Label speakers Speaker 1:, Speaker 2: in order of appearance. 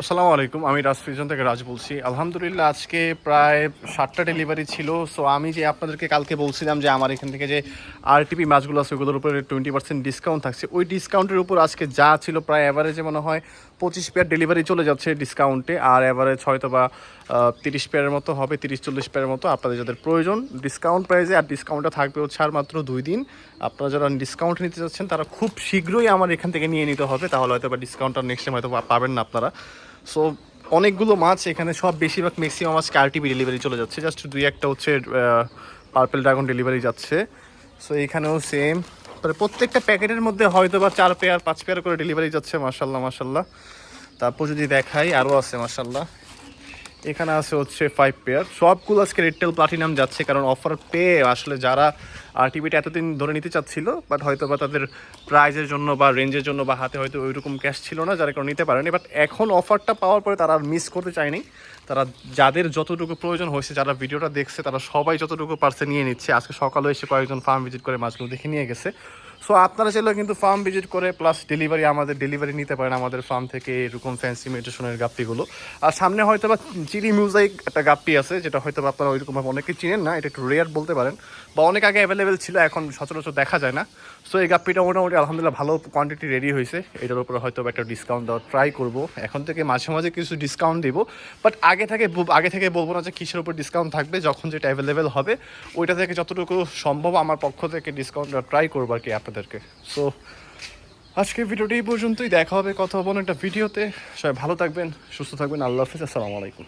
Speaker 1: আসসালামু আলাইকুম, আমি রাজফিজন থেকে রাজ বলছি। আলহামদুলিল্লাহ, আজকে প্রায় সাতটা ডেলিভারি ছিল সো আমি যে আপনাদেরকে কালকে বলছিলাম যে আমার এখান থেকে যে আরটিপি মাছগুলো আছে, ওগুলোর উপরে টোয়েন্টি পার্সেন্ট ডিসকাউন্ট থাকছে। ওই ডিসকাউন্টের উপর আজকে যা ছিল প্রায় অ্যাভারেজে মনে হয় পঁচিশ পেয়ার ডেলিভারি চলে যাচ্ছে ডিসকাউন্টে আর অ্যাভারেজ হয়তো বা তিরিশ পেয়ারের মতো হবে, তিরিশ, চল্লিশ পেয়ারের মতো আপনাদের যাদের প্রয়োজন। ডিসকাউন্ট প্রাইসে আর ডিসকাউন্টটা থাকবে হচ্ছে আর মাত্র দুই দিন। আপনারা যারা ডিসকাউন্ট নিতে চাচ্ছেন তারা খুব শীঘ্রই আমার এখান থেকে নিয়ে নিতে হবে, তাহলে হয়তো বা ডিসকাউন্টটা নেক্সট টাইম হয়তো পাবেন না আপনারা। সো অনেকগুলো মাছ এখানে, সব বেশিরভাগ ম্যাক্সিমাম আজকে আরটিপি ডেলিভারি চলে যাচ্ছে। জাস্ট দুই একটা হচ্ছে পার্পেল ড্রাগন ডেলিভারি যাচ্ছে। সো এখানেও সেম প্রত্যেকটা প্যাকেটের মধ্যে হয়তো বা চার পেয়ার পাঁচ পেয়ার করে ডেলিভারি যাচ্ছে মাসাল্লাহ মাসাল্লাহ তারপর যদি দেখাই আরও আছে মার্শাল্লাহ এখানে আছে হচ্ছে ফাইভ পেয়ার সবগুলো আজকে রেডটেল প্লাটিনাম যাচ্ছে, কারণ অফার পেয়ে আসলে যারা আরটিভিটা এতদিন ধরে নিতে চাচ্ছিল বাট হয়তো বা তাদের প্রাইজের জন্য বা রেঞ্জের জন্য বা হাতে হয়তো ওইরকম ক্যাশ ছিল না, যারা কারণ নিতে পারেনি। বাট এখন অফারটা পাওয়ার পরে তারা আর মিস করতে চায়নি। তারা যাদের যতটুকু প্রয়োজন হয়েছে, যারা ভিডিওটা দেখছে, তারা সবাই যতটুকু পারছে নিয়ে নিচ্ছে। আজকে সকালে এসে কয়েকজন ফার্ম ভিজিট করে মাছগুলো দেখে নিয়ে গেছে। সো আপনারা চাইলেও কিন্তু ফার্ম ভিজিট করে প্লাস ডেলিভারি আমাদের ডেলিভারি নিতে পারেন আমাদের ফার্ম থেকে এরকম ফ্যান্সি মেডিটেশনের গাপ্পিগুলো। আর সামনে হয়তো বা চিলি মিউজাইক একটা গাপ্পি আছে, যেটা হয়তো আপনারা ওইরকমভাবে অনেকে চিনেন না, এটা একটু রেয়ার বলতে পারেন। বা অনেক আগে অ্যাভেলেবেল ছিল, এখন সচরাচর দেখা যায় না। সো এই গাপ্পিটা মোটামুটি আলহামদুলিল্লাহ ভালো কোয়ান্টিটি রেডি হয়েছে। এটার উপরে হয়তো একটা ডিসকাউন্ট দেওয়ার ট্রাই করব। এখন থেকে মাঝে মাঝে কিছু ডিসকাউন্ট দিব। বাট আগে থেকে আগে থেকে বলব না যে কিসের উপর ডিসকাউন্ট থাকবে, যখন যেটা অ্যাভেলেবেল হবে, ওইটা থেকে যতটুকু সম্ভব আমার পক্ষ থেকে ডিসকাউন্ট ট্রাই করব আর কি আপনাদেরকে সো আজকে ভিডিওটি এই পর্যন্তই। দেখা হবে কথা হবে একটা ভিডিওতে। সবাই ভালো থাকবেন, সুস্থ থাকবেন। আল্লাহ হাফিজ, আসসালামু আলাইকুম।